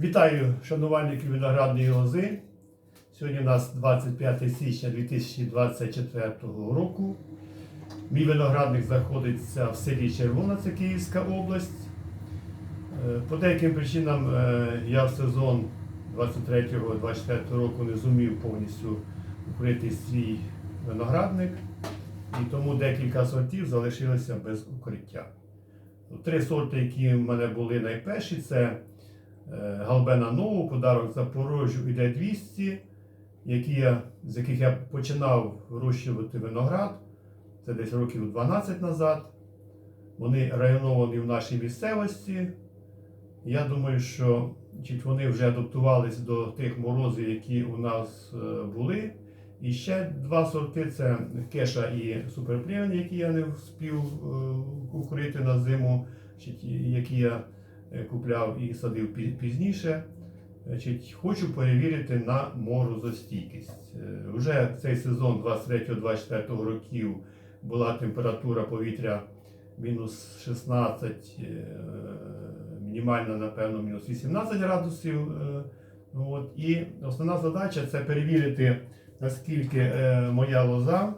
Вітаю шанувальників виноградної лози. Сьогодні у нас 25 січня 2024 року. Мій виноградник знаходиться в селі Червона, це Київська область. Е, По деяким причинам е, я в сезон 23-24 року не зумів повністю укрити свій виноградник, і тому декілька сортів залишилися без укриття. Три сорти, які в мене були найперші, це Галбена Нову, подарок Запорожжю і Д200, які я, з яких я починав вирощувати виноград. Це десь років 12 назад. Вони районовані в нашій місцевості. Я думаю, що вони вже адаптувалися до тих морозів, які у нас е, були. І ще два сорти це кеша і суперплен, які я не встиг е, укрити на зиму, які я е, купляв і садив пізніше. Значить, хочу перевірити на морозостійкість. Е, Вже цей сезон 23-24 років була температура повітря мінус 16, е, мінімальна, напевно, мінус 18 градусів. е, От. І основна задача це перевірити, наскільки е, моя лоза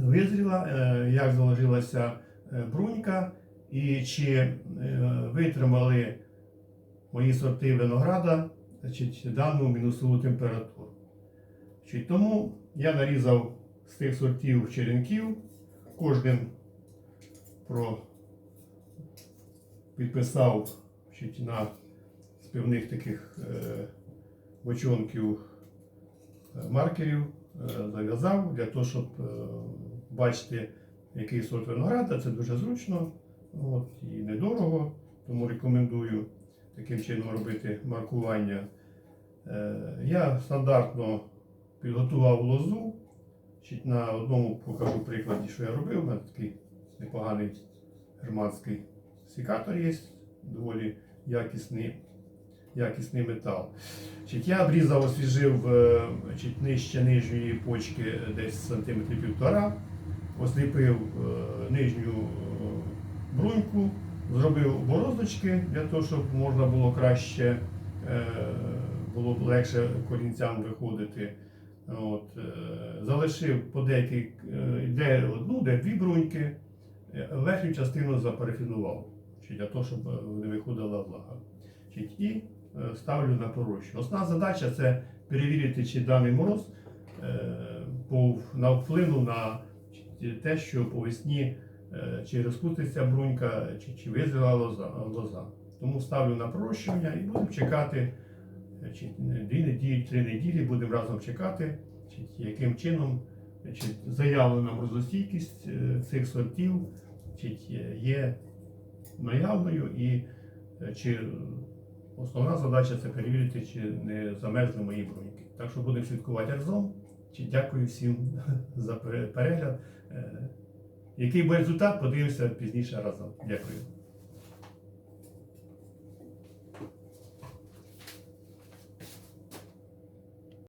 визріла, е, як заложилася е, брунька, і чи е, витримали мої сорти винограда значить, дану мінусову температуру. Значить, тому я нарізав з тих сортів черенків, кожним про підписав значить, на з певних таких е, бочонків е, маркерів, е, зав'язав для того, щоб е, бачити, який сорт винограда. Це дуже зручно от, і недорого, тому рекомендую таким чином робити маркування. Е, Я стандартно підготував лозу. На одному покажу прикладі, що я робив. У мене такий непоганий германський секатор є, доволі якісний, якісний метал. Значить, я обрізав, освіжив е, значить, нижче нижньої почки десь сантиметрів півтора, осліпив е, нижню бруньку, зробив бороздочки для того, щоб можна було краще, е, було б легше корінцям виходити. От, е, залишив по деякій, е, де одну, де дві бруньки, верхню частину запарафінував, для того, щоб не виходила влага. І ставлю на пророщу. Основна задача це перевірити, чи даний мороз на вплинув на те, що по весні чи розпуститься брунька, чи, чи визріла лоза, лоза. Тому ставлю на пророщування і будемо чекати значить, дві неділі, три неділі будемо разом чекати, значить, яким чином значить, заявлена морозостійкість е, цих сортів значить, є- наявною і е, чи основна задача це перевірити, чи не замерзли мої бруньки. Так що будемо слідкувати разом. Чи Дякую всім за перегляд. Який буде результат, подивимося пізніше разом. Дякую.